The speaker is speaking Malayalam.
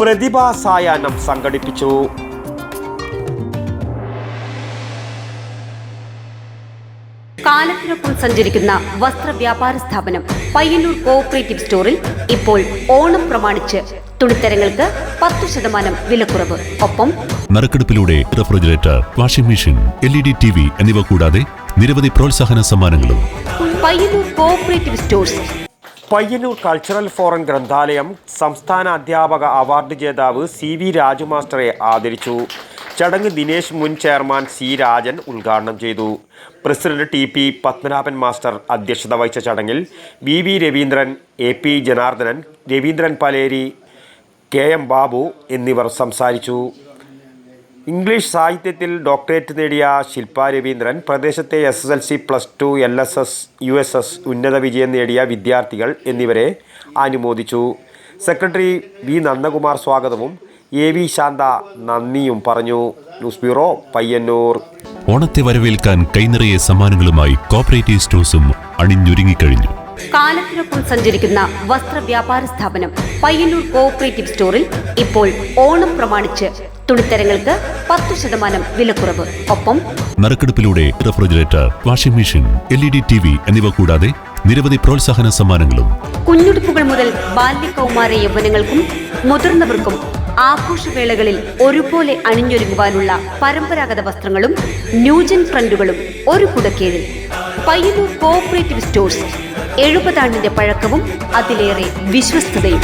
പ്രതിഭാസായാഹ്നം സംഘടിപ്പിച്ചു. കാലത്തിനൊപ്പം സഞ്ചരിക്കുന്ന വസ്ത്രവ്യാപാര സ്ഥാപനം പയ്യന്നൂർ കോഓപ്പറേറ്റീവ് സ്റ്റോറിൽ ഇപ്പോൾ ഓണം പ്രമാണിച്ച് തുണിത്തരങ്ങൾക്ക് പത്ത് ശതമാനം വിലക്കുറവ്. ഒപ്പം നറുക്കെടുപ്പിലൂടെ refrigerator washing machine L E D T V എന്നിവ കൂടാതെ നിരവധി പ്രോത്സാഹന സമ്മാനങ്ങളും. Payyanur cooperative stores Payyanur cultural forum ഗ്രന്ഥാലയം സംസ്ഥാന അധ്യാപക അവാർഡ് ജേതാവ് സി വി രാജുമാസ്റ്ററെ ആദരിച്ചു. ചടങ്ങ് ദിനേശ് മുൻ ചെയർമാൻ സി രാജൻ ഉദ്ഘാടനം ചെയ്തു. President T P Padmanabhan master അധ്യക്ഷത വഹിച്ച ചടങ്ങിൽ V V Raveendran A P Janardhanan Raveendran Paleri K M Babu എന്നിവർ സംസാരിച്ചു. ഇംഗ്ലീഷ് സാഹിത്യത്തിൽ ഡോക്ടറേറ്റ് നേടിയ ശില്പ രവീന്ദ്രൻ പ്രദേശത്തെ S S L C plus two L S S U S S ഉന്നത വിജയം നേടിയ വിദ്യാർത്ഥികൾ എന്നിവരെ അനുമോദിച്ചു. സെക്രട്ടറി വി നന്ദകുമാർ സ്വാഗതവും എ വി ശാന്ത നന്ദിയും പറഞ്ഞു. News bureau Payyanur. ഓണത്തെ വരവേൽക്കാൻ കൈനിറയെ സമ്മാനങ്ങളുമായി കോപ്പറേറ്റീവ് സ്റ്റോഴ്സും അണിഞ്ഞൊരുങ്ങിക്കഴിഞ്ഞു. കാലത്തിനൊപ്പം സഞ്ചരിക്കുന്ന വസ്ത്ര വ്യാപാര സ്ഥാപനം പയ്യന്നൂർ കോഓപ്പറേറ്റീവ് സ്റ്റോറിൽ ഇപ്പോൾ ഓണം പ്രമാണിച്ച് തുണിത്തരങ്ങൾക്ക് പത്തു ശതമാനം വിലക്കുറവ്. ഒപ്പം നറുക്കെടുപ്പിലൂടെ refrigerator washing machine L E D T V എന്നിവ കൂടാതെ നിരവധി പ്രോത്സാഹന സമ്മാനങ്ങളും. കുഞ്ഞുടുപ്പുകൾ മുതൽ ബാല്യകൗമാര യൗവനങ്ങൾക്കും മുതിർന്നവർക്കും ആഘോഷവേളകളിൽ ഒരുപോലെ അണിഞ്ഞൊരുങ്ങുവാനുള്ള പരമ്പരാഗത വസ്ത്രങ്ങളും ന്യൂജൻ ഫ്രണ്ടുകളും ഒരു കുടക്കീഴിൽ. Payyanur cooperative stores. എഴുപതാണ്ടിന്റെ പഴക്കവും അതിലേറെ വിശ്വസ്തതയും.